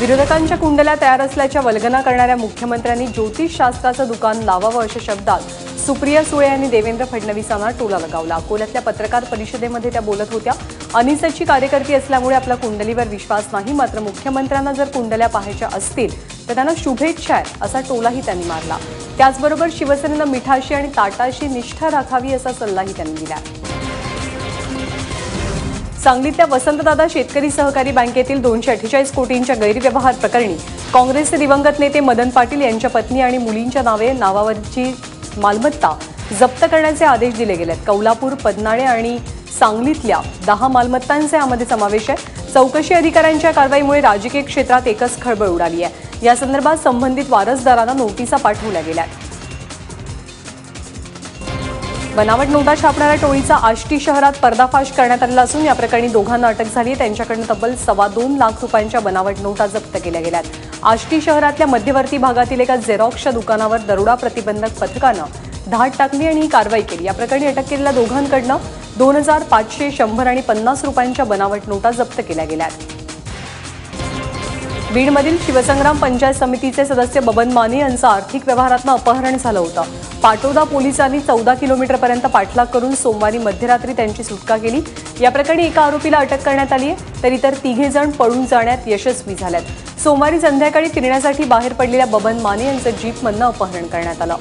विरोधकांच्या कुंडल्या तयार असल्याच्या वल्गना करणाऱ्या मुख्यमंत्र्यांनी ज्योतिषशास्त्राचं दुकान लावावं अशा शब्दात सुप्रिया सुळे यांनी देवेंद्र फडणवीसांना टोला लगावला. अकोल्यातल्या पत्रकार परिषदेमध्ये त्या बोलत होत्या अनिसाची कार्यकर्ती असल्यामुळे आपला कुंडलीवर विश्वास नाही मात्र मुख्यमंत्र्यांना जर कुंडल्या पाहायच्या असतील तर त्यांना शुभेच्छा आहे असा टोलाही त्यांनी मारला. त्याचबरोबर शिवसेनेनं मिठाशी आणि ताटाशी निष्ठा राखावी असा सल्लाही त्यांनी दिला. सांगलीतल्या वसंतदादा शेतकरी सहकारी बँकेतील दोनशे अठ्ठेचाळीस कोटींच्या गैरव्यवहार प्रकरणी काँग्रेसचे दिवंगत नेते मदन पाटील यांच्या पत्नी आणि मुलींच्या नावे नावावरची मालमत्ता जप्त करण्याचे आदेश दिले गेलेत. कौलापूर पदनाळे आणि सांगलीतल्या दहा मालमत्तांचा यामध्ये समावेश आहे. चौकशी अधिकाऱ्यांच्या कारवाईमुळे राजकीय क्षेत्रात एकच खळबळ उडाली आहे. या संदर्भात संबंधित वारसदारांना नोटिसा पाठवल्या गेल्या आहेत. बनावट नोटा छापणाऱ्या टोळीचा आष्टी शहरात पर्दाफाश करण्यात आलेला असून या प्रकरणी दोघांना अटक झाली. आहे त्यांच्याकडून तब्बल सव्वा दोन लाख रुपयांच्या बनावट नोटा जप्त केल्या गेल्यात. आष्टी शहरातल्या मध्यवर्ती भागातील एका झेरॉक्सच्या दुकानावर दरोडा प्रतिबंधक पथकानं धाड टाकली आणि ही कारवाई केली. या प्रकरणी अटक केलेल्या दोघांकडनं दोन हजार पाचशे शंभर आणि पन्नास रुपयांच्या बनावट नोटा जप्त केल्या गेल्यात. बीडमधील शिवसंग्राम पंचायत समितीचे सदस्य बबन माने यांचं आर्थिक व्यवहारातनं अपहरण झालं होतं. पाटोदा पोलिसांनी चौदा किलोमीटरपर्यंत पाठलाग करून सोमवारी मध्यरात्री त्यांची सुटका केली. या प्रकरणी एका आरोपीला अटक करण्यात आली आहे तर इतर तिघे जण पळून जाण्यात यशस्वी झाल्यात. सोमवारी संध्याकाळी फिरण्यासाठी बाहेर पडलेल्या बबन माने यांचं जीपमधनं अपहरण करण्यात आलं.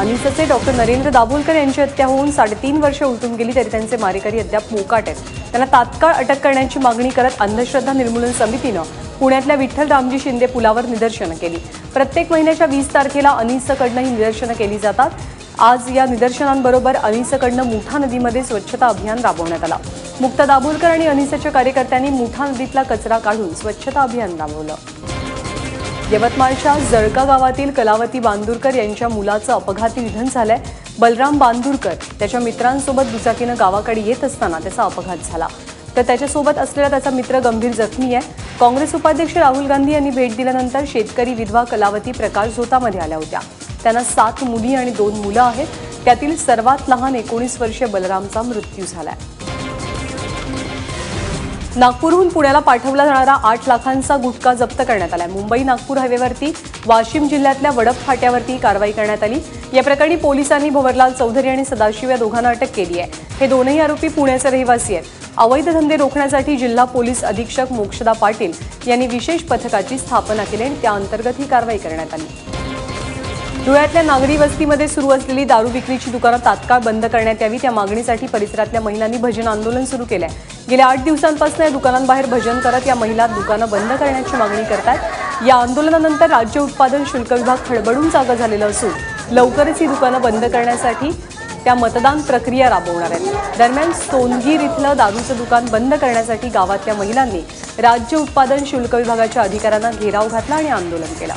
अनिसचे डॉक्टर नरेंद्र दाभोलकर यांची हत्या होऊन साडेतीन वर्ष उलटून गेली तरी त्यांचे मारेकरी अद्याप मोकाट आहेत. त्यांना तात्काळ अटक करण्याची मागणी करत अंधश्रद्धा निर्मूलन समितीनं पुण्यातल्या विठ्ठल रामजी शिंदे पुलावर निदर्शनं केली. प्रत्येक महिन्याच्या वीस तारखेला अनिसकडनं ही निदर्शनं केली जातात. आज या निदर्शनांबरोबर अनिसकडनं मुठा नदीमध्ये स्वच्छता अभियान राबवण्यात आला. मुक्ता दाभोलकर आणि अनिसच्या कार्यकर्त्यांनी मुठा नदीतला कचरा काढून स्वच्छता अभियान राबवलं. यवतमाळच्या जळका गावातील कलावती बांदूरकर यांच्या मुलाचं अपघाती निधन झालंय. बलराम बांदूरकर त्याच्या मित्रांसोबत दुचाकीनं गावाकडे येत असताना त्याचा अपघात झाला. तर त्याच्यासोबत असलेला त्याचा मित्र गंभीर जखमी आहे. काँग्रेस उपाध्यक्ष राहुल गांधी यांनी भेट दिल्यानंतर शेतकरी विधवा कलावती प्रकाश झोतामध्ये आल्या होत्या. त्यांना सात मुली आणि दोन मुलं आहेत. त्यातील सर्वात लहान एकोणीस वर्षीय बलरामचा मृत्यू झाला आहे नागपूरहून पुण्याला पाठवला जाणारा आठ लाखांचा गुटखा जप्त करण्यात आलाय. मुंबई नागपूर हायवेवरती वाशिम जिल्ह्यातल्या वडप फाट्यावरती कारवाई करण्यात आली. या प्रकरणी पोलिसांनी भवरलाल चौधरी आणि सदाशिव या दोघांना अटक केली आहे. हे दोनही आरोपी पुण्याचे रहिवासी आहेत. अवैध धंदे रोखण्यासाठी जिल्हा पोलीस अधीक्षक मोक्षदा पाटील यांनी विशेष पथकाची स्थापना केली आणि त्या अंतर्गत ही कारवाई करण्यात आली. धुळ्यातल्या नागरी वस्तीमध्ये सुरू असलेली दारू विक्रीची दुकानं तात्काळ बंद करण्यात यावी त्या मागणीसाठी परिसरातल्या महिलांनी भजन आंदोलन सुरू केलंय. गेल्या आठ दिवसांपासून या दुकानांबाहेर भजन करत या महिला दुकानं बंद करण्याची मागणी करतात या आंदोलनानंतर राज्य उत्पादन शुल्क विभाग खडबडून जागा झालेला असून लवकरच ही दुकानं बंद करण्यासाठी त्या मतदान प्रक्रिया राबवणार आहेत. दरम्यान सोनगीर इथलं दारूचं दुकान बंद करण्यासाठी गावातल्या महिलांनी राज्य उत्पादन शुल्क विभागाच्या अधिकाऱ्यांना घेराव घातला आणि आंदोलन केलं.